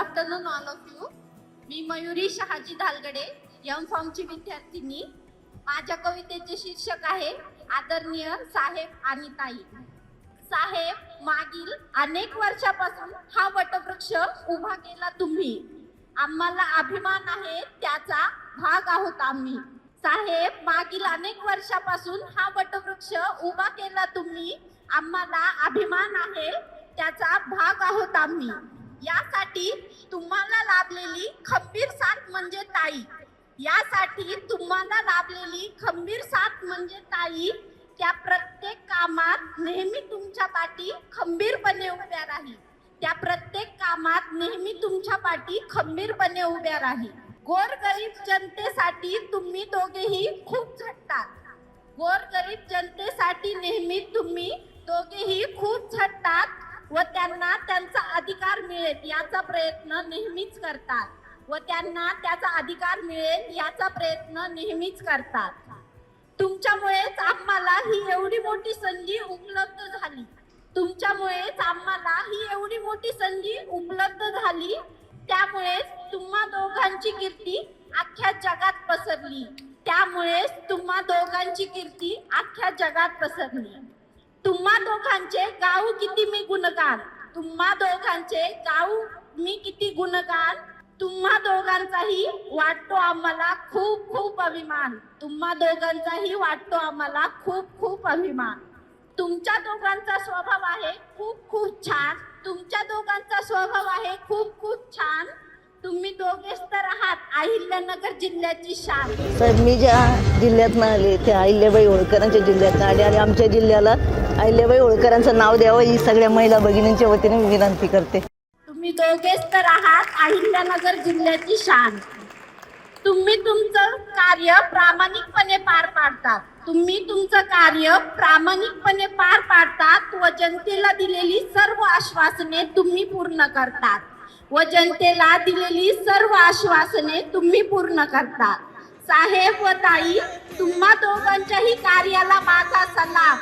Afternoon all of you. Me Mayuri Shahaji Dhalgade M फॉर्मची विद्यार्थिनी माझ्या कवितेचे शीर्षक आहे आदरणीय साहेब आणि ताई. साहेब मागील अनेक वर्षापासून हा वटवृक्ष उभा केला तुम्ही. आम्हाला अभिमान आहे त्याचा भाग आहोत आम्ही. साहेब मागील अनेक वर्षापासून हा वटवृक्ष उभा केला तुम्ही. आम्हाला अभिमान आहे त्याचा भाग आहोत आम्ही. यासाठी तुम्हाला लाभलेली खंबीर साथ म्हणजे ताई. यासाठी तुम्हाला लाभलेली खंबीर साथ म्हणजे ताई. त्या प्रत्येक कामात नेहमी तुमच्या पाठी खंबीरपणे उभ्या राहील त्या प्रत्येक कामात नेहमी तुमच्या पाठी खंबीरपणे उभ्या राहील गोरगरीब जनतेसाठी तुम्ही दोघेही खूप झटतात. गोरगरीब जनतेसाठी नेहमी तुम्ही दोघेही खूप झटतात. व त्यांना त्यांचा अधिकार मिळेल याचा प्रयत्न नेहमीच करतात. व त्यांना त्याचा अधिकार मिळेल याचा प्रयत्न नेहमीच करतात. तुमच्यामुळेच आम्हाला ही एवढी मोठी संधी उपलब्ध झाली. तुमच्यामुळेच आम्हाला ही एवढी मोठी संधी उपलब्ध झाली. त्यामुळेच तुम्हा दोघांची कीर्ती अख्ख्या जगात पसरली. त्यामुळेच तुम्हा दोघांची कीर्ती अख्ख्या जगात पसरली. तुम्हा दोघांचे गाऊ किती मी गुणगान तुम्हा दोघांचे गाऊ मी किती गुणगान तुम्हा दोघांचाही वाटतो आम्हाला खूप खूप अभिमान. तुम्हा दोघांचाही वाटतो आम्हाला खूप खूप अभिमान. तुमच्या दोघांचा स्वभाव आहे खूप खूप छान. तुमच्या दोघांचा स्वभाव आहे खूप खूप छान. तुम्ही दोघेच तर आहात. अहिल्यानगर जिल्ह्याची शान. साहेब मी ज्या जिल्ह्यातनं आले त्या अहिल्याबाई होळकरांच्या जिल्ह्यातनं आले आणि आमच्या जिल्ह्याला अहिल्याबाई होळकरांचं नाव द्यावं ही सगळ्या महिला भगिनींच्या वतीने मी विनंती करते. तुम्ही दोघेच तर आहात. अहिल्यानगर जिल्ह्याची शान. तुम्ही तुमचं कार्य प्रामाणिकपणे पार पाडतात. तुम्ही तुमचं कार्य प्रामाणिकपणे पार पाडतात. व जनतेला दिलेली सर्व आश्वासने तुम्ही पूर्ण करतात. व जनतेला दिलेली सर्व आश्वासने तुम्ही पूर्ण करता. साहेब व ताई तुम्हा दोघांच्याही कार्याला माझा सलाम.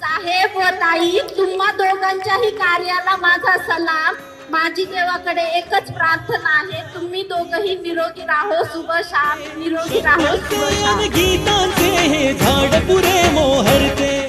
साहेब व ताई तुम्हा दोघांच्याही कार्याला माझा सलाम. माझी देवाकडे एकच प्रार्थना आहे तुम्ही दोघही निरोगी राहो शुभ शाम. निरोगी राहो गीतांचे झाड पुरे मोहरते.